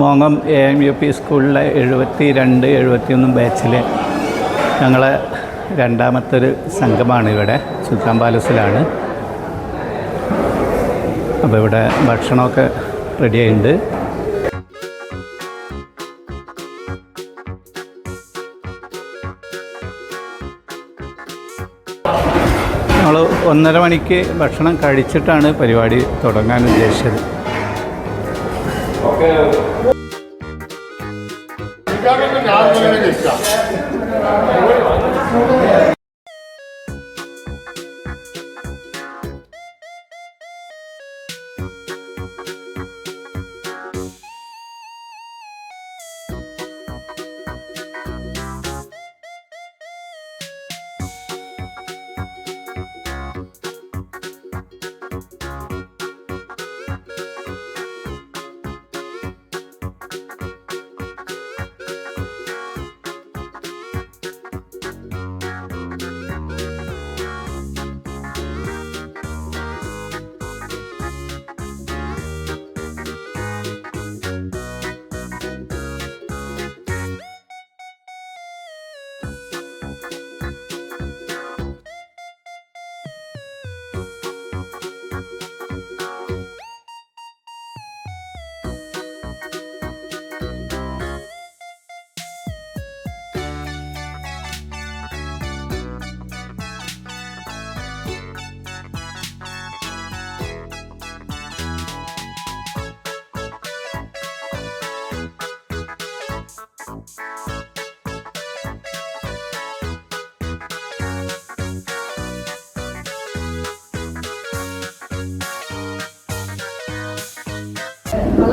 മോങ്ങം A M U P സ്കൂളിലെ എഴുപത്തി രണ്ട് എഴുപത്തിയൊന്ന് ബാച്ചിൽ ഞങ്ങളെ രണ്ടാമത്തെ ഒരു സംഘമാണ് ഇവിടെ സുൽത്താൻ പാലസിലാണ്. അപ്പോൾ ഇവിടെ ഭക്ഷണമൊക്കെ റെഡി ആയിട്ടുണ്ട് ഒന്നര മണിക്ക് ഭക്ഷണം കഴിച്ചിട്ടാണ് പരിപാടി തുടങ്ങാൻ ഉദ്ദേശിച്ചത്.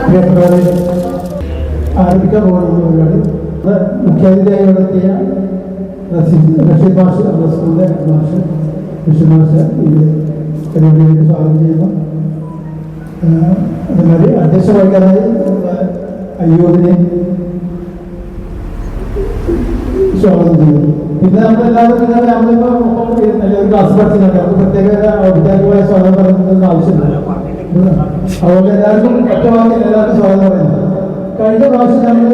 പ്രിയപ്പെട്ടവരെ ആരംഭിക്കാൻ പോകുന്നവരാണ് മുഖ്യാതിഥിയായി നടത്തിയ റഷീദ് ഭാഷ സ്കൂളിലെ മാഷ് റഷീദ് മാഷ് ഈ പരിപാടിയിലേക്ക് സ്വാഗതം ചെയ്യുന്നു. അതുമാതിരി അധ്യക്ഷ നമ്മുടെ അയ്യൂരിനെ സ്വാഗതം ചെയ്യുന്നു. പിന്നെ നമ്മളെല്ലാവരും നമ്മളിപ്പോ ഒപ്പം എല്ലാവരും ക്ലാസ് പഠിച്ചിട്ടുണ്ട്. നമുക്ക് പ്രത്യേക ഔദ്യോഗികമായ സ്വാഗതം പറയുന്നതിന് ആവശ്യമില്ല. അതുകൊണ്ട് എല്ലാവർക്കും എല്ലാവർക്കും സ്വാഗതം പറയുന്നു. കഴിഞ്ഞ പ്രാവശ്യം നമ്മൾ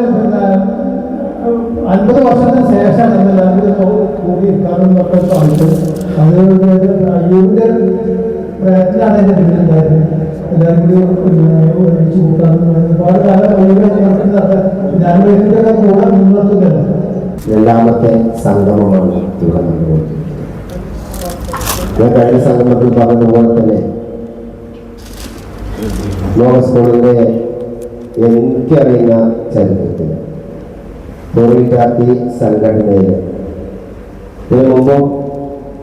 അൻപത് വർഷത്തിന് ശേഷമാണ് നമ്മൾ എല്ലാവരും കൂടി ഇരിക്കാമെന്നൊക്കെ സാധിച്ചത് അത് അയ്യൂരിന്റെ പ്രയത്നമാണ് എന്റെ പിന്നിലുണ്ടായത്. എല്ലാവരും ഒരുമിച്ച് കൂട്ടാമെന്ന് ഒരുപാട് കാലം കൂടെ മുൻനിർത്തുകയാണ് രണ്ടാമത്തെ സംഗമമാണ് ഇവിടെ കഴിഞ്ഞ സംഗമത്തിൽ പറഞ്ഞതുപോലെ തന്നെ ലോക സ്കൂളിന്റെ എനിക്കറിയുന്ന ചരിത്രത്തിൽ പൂർവ വിദ്യാർത്ഥി സംഘടനയിൽ ഇതിനു മുമ്പും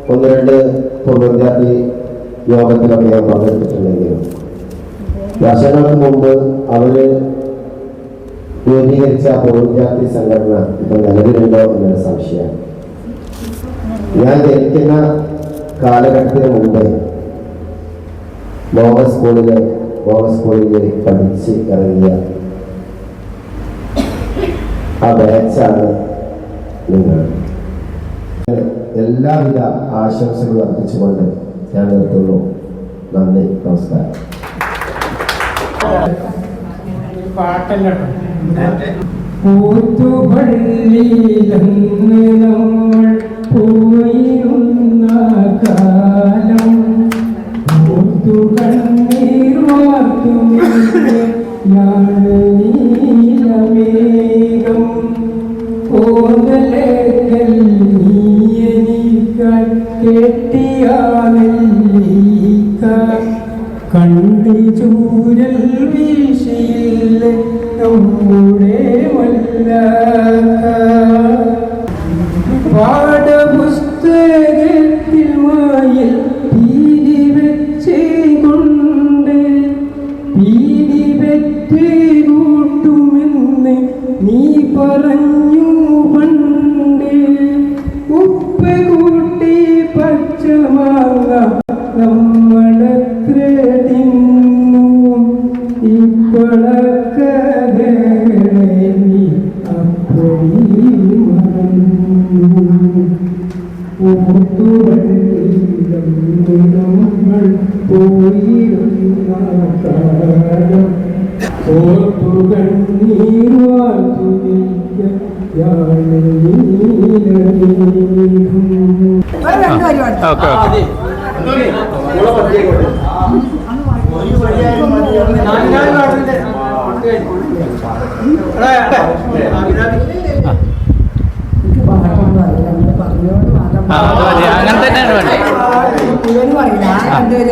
ഒന്ന് രണ്ട് പൂർവ യോഗത്തിലൊക്കെ ഞാൻ പങ്കെടുത്തിട്ടുണ്ടെങ്കിലും. വർഷങ്ങൾക്ക് മുമ്പ് അവർ രൂപീകരിച്ച പൂർവ സംഘടന ഇപ്പൊ നിലവിലുണ്ടോ എന്നൊരു സംശയം ഞാൻ ജനിക്കുന്ന കാലഘട്ടത്തിന് മുമ്പേ ലോക സ്കൂളിലെ മോഹ സ്കൂളിൽ പഠിച്ച് ഇറങ്ങിയ ആ ബാച്ചാണ് നിങ്ങൾ. എല്ലാവിധ ആശംസകളും അർപ്പിച്ചുകൊണ്ട് ഞാൻ നിർത്തുന്നു. നന്ദി നമസ്കാരം. പാട്ടല്ലോ പൂത്തുപള്ളിയിലന്ന് 我的明天，人。ഓക്കെ ഓക്കെ എനിക്ക് പാട്ടൊന്നും അറിയില്ല നിങ്ങൾ പറഞ്ഞോണ്ട് മാത്രം ആ അത് മതി അങ്ങനെ തന്നെയാണ് വേണ്ടത് ഇവന് പറയില്ല ആ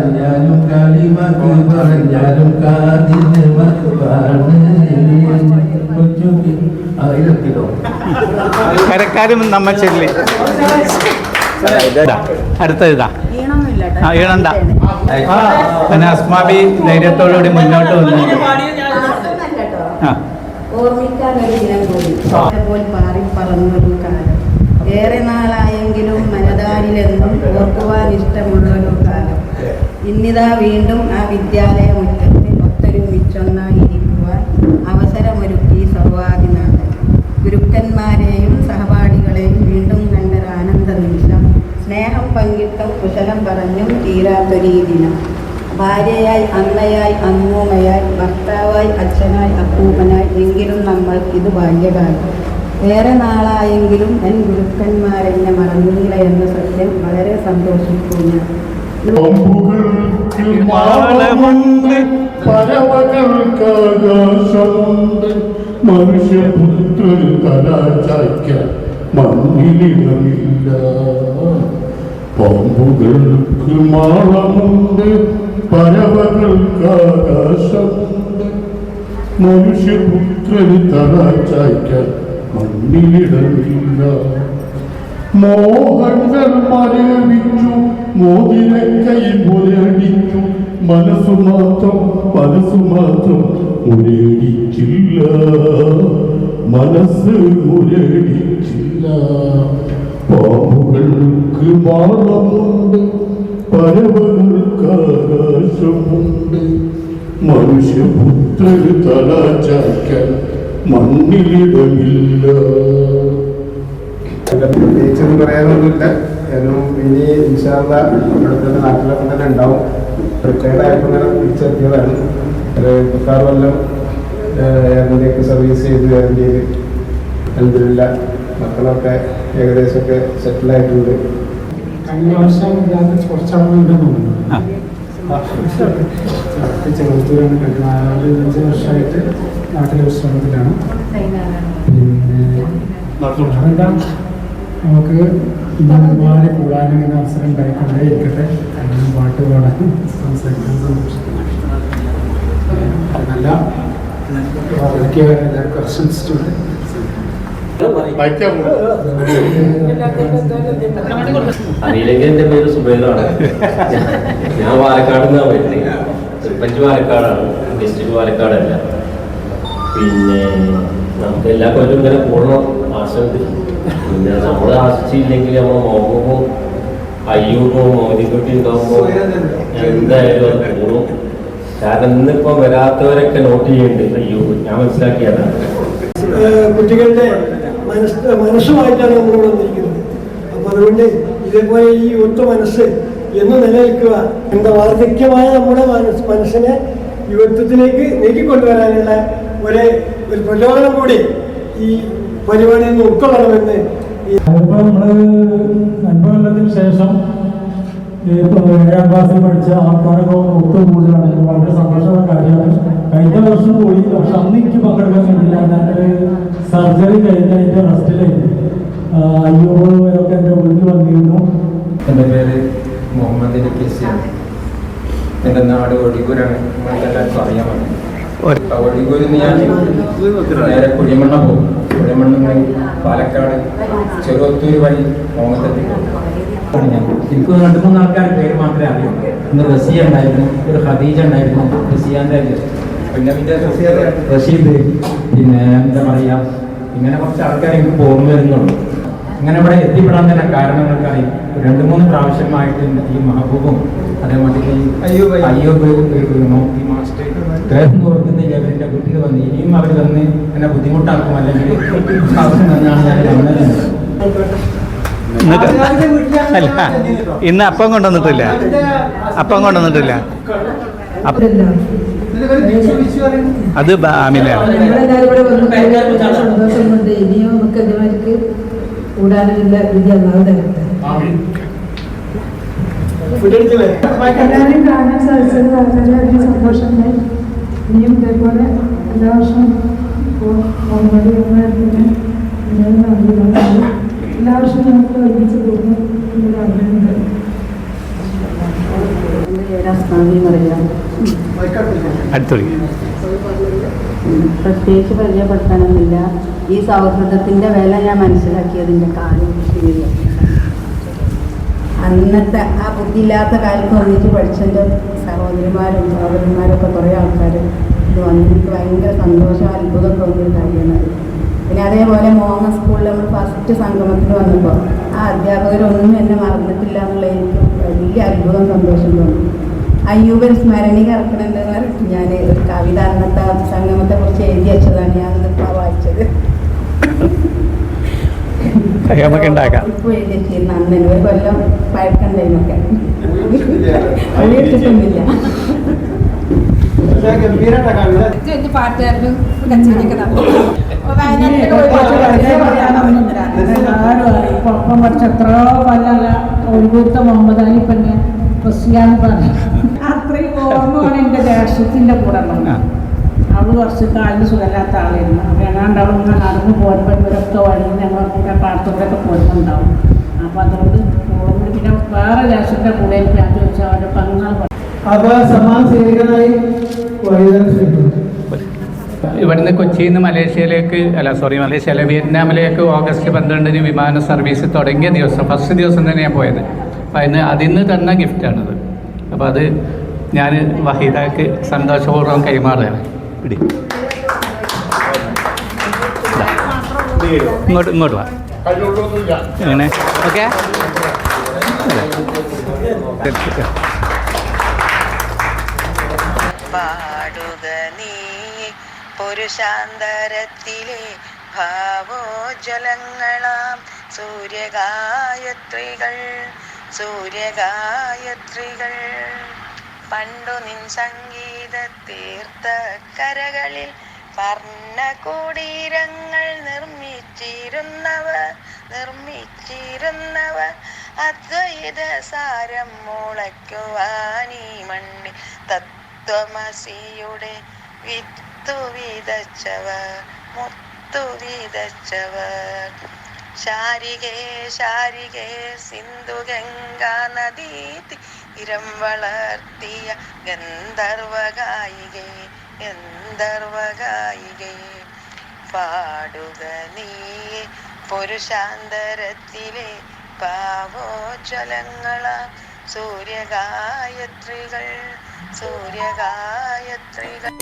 പറഞ്ഞാലും കളിമക്ക് പറഞ്ഞാലും കാതിന് ആയിരത്തിലോ? കരക്കാരും നമ്മ ചെല്ലി. ഇതാ, അടുത്തത് ഇതാ. ആ ഈണണ്ട. പിന്നെ അസ്മാബി ധൈര്യത്തോടുകൂടി മുന്നോട്ട് വന്നു. ആ. ഓർമ്മിക്കാൻ ഒരു ദിനം കൂടി. പോൽ പാറി പറന്നൊരു കാലം ഏറെ നാളായെങ്കിലും മനതാരിലെന്നും ഓർക്കുവാൻ ഇഷ്ടമുള്ളൊരു കാലം ഇന്നിതാ വീണ്ടും ആ വിദ്യാലയ മുറ്റത്ത് ഒത്തൊരുമിച്ചൊന്നായിരിക്കുവാൻ അവസരമൊരുക്കി സൗവാദിനാഥൻ ഗുരുക്കന്മാരെയും സഹപാഠികളെയും വീണ്ടും കണ്ട ആനന്ദ നിമിഷം സ്നേഹം പങ്കിട്ടും കുശലം പറഞ്ഞും തീരാത്തൊരീ ദിനം. ഭാര്യയായി അമ്മയായി അമ്മൂമ്മയായി ഭർത്താവായി അച്ഛനായി അപ്പൂപ്പനായി എങ്കിലും നമ്മൾ ഇത് ഭാഗ്യകാലം വേറെ നാളായെങ്കിലും എൻ ഗുരുക്കന്മാരെന്നെ മറന്നില്ല എന്ന സത്യം വളരെ സന്തോഷിക്കുന്നു. പരവകൾക്കാകാശമുണ്ട് മനുഷ്യപുത്രൻ കലാചായ്ക്കാൻ മണ്ണിലിടമില്ല. പാമ്പുകൾക്ക് മാളമുണ്ട് പരവകൾക്കാകാശമുണ്ട് മനുഷ്യപുത്രന് തലാചായ്ക്കാൻ മണ്ണിലിടമില്ല. മോഹങ്ങൾ മരവിച്ചു മോതിരക്കൈ മുരടിച്ചു മനസ്സു മാത്രം മനസ്സു മാത്രം മുരടിച്ചില്ല. മനസ്സ് മുരടിച്ചില്ല. പാമ്പുകൾക്ക് മാളമുണ്ട് പരവകൾക്ക് ആകാശമുണ്ട്. മനുഷ്യപുത്രന് തല മണ്ണിലിടമില്ല. പ്രത്യേകിച്ചൊന്നും പറയാനൊന്നുമില്ല. ഞാനും ഇനി ഇൻഷാല്ല അടുത്ത നാട്ടിലൊക്കെ തന്നെ ഉണ്ടാവും. റിട്ടയർഡ് ആയപ്പോൾ ഇങ്ങനെ തിരിച്ചെത്തിയതാണ് മുക്കാറ് കൊല്ലം എയർഇന്ത്യക്ക് സർവീസ് ചെയ്ത് എയർഇന്ത്യയിൽ അൽഹംദുലില്ലാ മക്കളൊക്കെ ഏകദേശമൊക്കെ സെറ്റിൽ ആയിട്ടുണ്ട്. കഴിഞ്ഞ വർഷം ഇല്ലാത്ത കുറച്ചാളുകൾ ഉണ്ടെന്ന് തോന്നുന്നു. ചെറുത്തൂരാണ് കഴിഞ്ഞ നാല് അഞ്ച് വർഷമായിട്ട് നാട്ടിലെ വിശ്രമത്തിലാണ് പിന്നെ നമുക്ക് ഒരുപാട് കൂടാനും ഇങ്ങനെ അവസരം ഉണ്ടായിക്കൊണ്ടേ ഇരിക്കട്ടെ കാരണം പാട്ട് പാടാനും സംസാരിക്കാൻ സന്തോഷിക്കുന്നു അറിയില്ലെങ്കിൽ എന്റെ പേര് സുബേദാണ് ഞാൻ പാലക്കാട് നിന്നാണ് വരുന്നത് തൃപ്പഞ്ച് പാലക്കാടാണ് ഡിസ്ട്രിക്ട് പാലക്കാടല്ല പിന്നെ നമുക്ക് എല്ലാ കൊല്ലം ഇങ്ങനെ കൂടണം ആശുണ്ട് പിന്നെ നമ്മൾ ആശിച്ചില്ലെങ്കിൽ നമ്മൾ മോഹവും അയ്യോ മോദിക്കുട്ടി ഉണ്ടാകുമ്പോൾ എന്തായാലും അത് കൂടും. കാരണം വരാത്തവരൊക്കെ നോട്ട് ചെയ്യുന്നുണ്ട് അയ്യോ ഞാൻ മനസ്സിലാക്കിയതാണ് കുട്ടികളുടെ മനസ്സ് മനസ്സുമായിട്ടാണ് നമ്മൾ വന്നിരിക്കുന്നത്. അപ്പൊ അതുകൊണ്ട് ഇതേപോലെ ഈ ഒത്തു മനസ്സ് എന്ന് നിലനിൽക്കുക എന്താ വാർദ്ധക്യമായ നമ്മുടെ മനസ്സ് മനസ്സിനെ യുവത്വത്തിലേക്ക് നീക്കിക്കൊണ്ടുവരാനുള്ള ഒരു ഒരു പ്രചോദനം കൂടി ഈ പരിപാടിയിൽ നിന്ന് ഉൾക്കൊള്ളണമെന്ന് ഈ അതിപ്പോ നമ്മൾ അൻപത് ശേഷം ഇപ്പൊ ഏഴാം ക്ലാസ്സിൽ പഠിച്ച ആൾക്കാരൊക്കെ ഒത്തു കൂടുതലാണ് വളരെ സന്തോഷമുള്ള കാര്യമാണ്. കഴിഞ്ഞ വർഷം പോയി. പക്ഷെ അന്ന് എനിക്ക് പങ്കെടുക്കാൻ കഴിഞ്ഞില്ല ഞാനൊരു സർജറി കഴിഞ്ഞ അതിന്റെ റെസ്റ്റിലായിരുന്നു അയ്യോ ഒക്കെ എന്റെ ഉള്ളിൽ വന്നിരുന്നു. എന്റെ പേര് മുഹമ്മദ് അലി കെസിയാണ് എന്റെ നാട് ഒഴികൂരാണ് നിങ്ങൾക്കെല്ലാവർക്കും ഞാൻ നേരെ കുഴിമണ്ണ പോകും കുഴിമണ്ണ പാലക്കാട് ചെറുവത്തൂർ വഴി ഞാൻ എനിക്ക് രണ്ടു മൂന്ന് ആൾക്കാരുടെ പേര് മാത്രമേ അറിയൂ ഇന്ന് റസിയ ഉണ്ടായിരുന്നു ഒരു ഖദീജ ഉണ്ടായിരുന്നു റസിയാന്റെ പിന്നെ പിന്നെ റഷീദ് പിന്നെ എന്താ പറയാ ഇങ്ങനെ കുറച്ച് ആൾക്കാർ എനിക്ക് ഓർമ്മ വരുന്നുള്ളൂ ഇങ്ങനെ ഇവിടെ എത്തിപ്പെടാൻ തന്നെ കാരണങ്ങൾക്കായി രണ്ട് മൂന്ന് പ്രാവശ്യമായിട്ട് ഈ മഹബൂബും അതേമാതിരി അയ്യോ അയ്യോ മാസ്റ്റർ ഇത്രയും ഓർക്കുന്നില്ല അവരുടെ വീട്ടിൽ വന്ന്. ഇനിയും അവർ വന്ന് എന്നെ ബുദ്ധിമുട്ടാക്കും അല്ലെങ്കിൽ ഞാൻ വന്നത്. ഇന്ന് അല്ല ഇന്ന് അപ്പം കൊണ്ടുവന്നിട്ടില്ല. അപ്പം കൊണ്ടുവന്നിട്ടില്ല. അത് ആമിലാണ് നമ്മളെല്ലാവരും ഇവിടെ വന്ന് ഭയങ്കര സന്തോഷം കൊണ്ട് ഇനിയും നമുക്ക് ഇതുമാർക്ക് കൂടാനുള്ള വിധി അല്ലാതെ തരട്ടെ. എല്ലാവരെയും കാണാൻ സാധിച്ചത് വളരെയധികം സന്തോഷമുണ്ടായി ഇനിയും ഇതേപോലെ എല്ലാ വർഷവും എല്ലാ വർഷവും നമുക്ക് ഒരുമിച്ച് പോകുന്നു എന്നൊരു ആഗ്രഹമുണ്ട് എന്റെ പ്രത്യേകിച്ച് പരിചയപ്പെടുത്താനൊന്നുമില്ല. ഈ സൗഹൃദത്തിന്റെ വില ഞാൻ മനസ്സിലാക്കിയതിന്റെ കാലം ശരിയാണ് അന്നത്തെ ആ ബുദ്ധിയില്ലാത്ത കാലത്ത് വന്നിട്ട് പഠിച്ചതിന്റെ സഹോദരിമാരും സഹോദരന്മാരൊക്കെ കുറേ ആൾക്കാർ ഇത് വന്നിട്ട് ഭയങ്കര സന്തോഷം അത്ഭുതം തോന്നിയ കാര്യമാണ്. പിന്നെ അതേപോലെ മോങ്ങ സ്കൂളിൽ നമ്മൾ ഫസ്റ്റ് സംഗമത്തിൽ വന്നപ്പോൾ ആ അധ്യാപകരൊന്നും എന്നെ മറന്നിട്ടില്ല എന്നുള്ള എനിക്ക് വലിയ അത്ഭുതം സന്തോഷം തോന്നി. അയ്യൂബൻ സ്മരണി കറക്കണമെന്ന് പറഞ്ഞിട്ട് ഞാൻ ഒരു കവിത അന്നത്തെ സംഗമത്തെ കുറിച്ച് എഴുതി വെച്ചതാണ് ഞാൻ ഇന്നിപ്പോൾ വായിച്ചത്. നമുക്ക് ഉണ്ടാക്കാം. ഒരു കൊല്ലം പഴക്കണ്ടതിനൊക്കെ ഒഴിയിട്ടിട്ടൊന്നുമില്ല പാട്ടുകാരനും കച്ചേരിയൊക്കെ എല്ലാവരും അറിയും ഇപ്പൊ ഒപ്പം പഠിച്ച എത്രയോ കൊല്ലല്ല ഒഴിവുത്ത മുഹമ്മദ് അലി പിന്നെ ക്രിസ്ത്യാൻ പറഞ്ഞു ഓർമ്മയാണ് എന്റെ ദേശത്തിന്റെ കൂടെ അവൾ കുറച്ച് കാലിന് സുഖമില്ലാത്ത ആളായിരുന്നു. അപ്പോൾ ഏതാണ്ട് അവൾ ഇങ്ങനെ നടന്ന് ഇവരൊക്കെ വഴി കൂടെ പാടത്തൂടെയൊക്കെ പോരുന്നുണ്ടാവും അപ്പോൾ അതുകൊണ്ട് പോകുമ്പോൾ പിന്നെ വേറെ ദേശത്തിന്റെ കൂടെ എനിക്ക് അത് വെച്ചാൽ അവരുടെ പങ്കാൾ ഇവിടുന്ന് കൊച്ചിയിൽ നിന്ന് മലേഷ്യയിലേക്ക് അല്ല സോറി മലേഷ്യ വിയറ്റ്നാമിലേക്ക് ഓഗസ്റ്റ് പന്ത്രണ്ടിന് വിമാന സർവീസ് തുടങ്ങിയ ദിവസം ഫസ്റ്റ് ദിവസം തന്നെ ഞാൻ പോയത്. അപ്പം അതിന് അതിന് തന്ന ഗിഫ്റ്റാണത് അപ്പോൾ അത് ഞാൻ വഹീദക്ക് സന്തോഷപൂർവം കൈമാറുകയാണ്. പിടി ഇങ്ങോട്ട് ഇങ്ങോട്ട് വാ. അങ്ങനെ ഓക്കെ? പാടുക നീ പുരുഷാന്തരത്തിലെ ഭാവോജ്വലങ്ങളാം സൂര്യഗായത്രികൾ സൂര്യഗായത്രികൾ. പണ്ടു നിൻ സംഗീത തീർത്ത കരകളിൽ വർണകുടീരങ്ങൾ നിർമ്മിച്ചിരുന്നവ നിർമ്മിച്ചിരുന്നവ. അദ്വൈത സാരം മുളയ്ക്കുവാനീ മണ്ണിൽ തത്വമസിയുടെ വിത്തു വിതച്ചവർ മുത്തു ശാരികേ ശാരികേ സിന്ധു ഗംഗാ നദീ തീരം വളർത്തിയ ഗന്ധർവകായികേ ഗന്ധർവകായികേ പാടുക നീ പുരുഷാന്തരത്തിലെ പാവോജ്വലങ്ങളാ സൂര്യഗായത്രികൾ സൂര്യഗായത്രികൾ.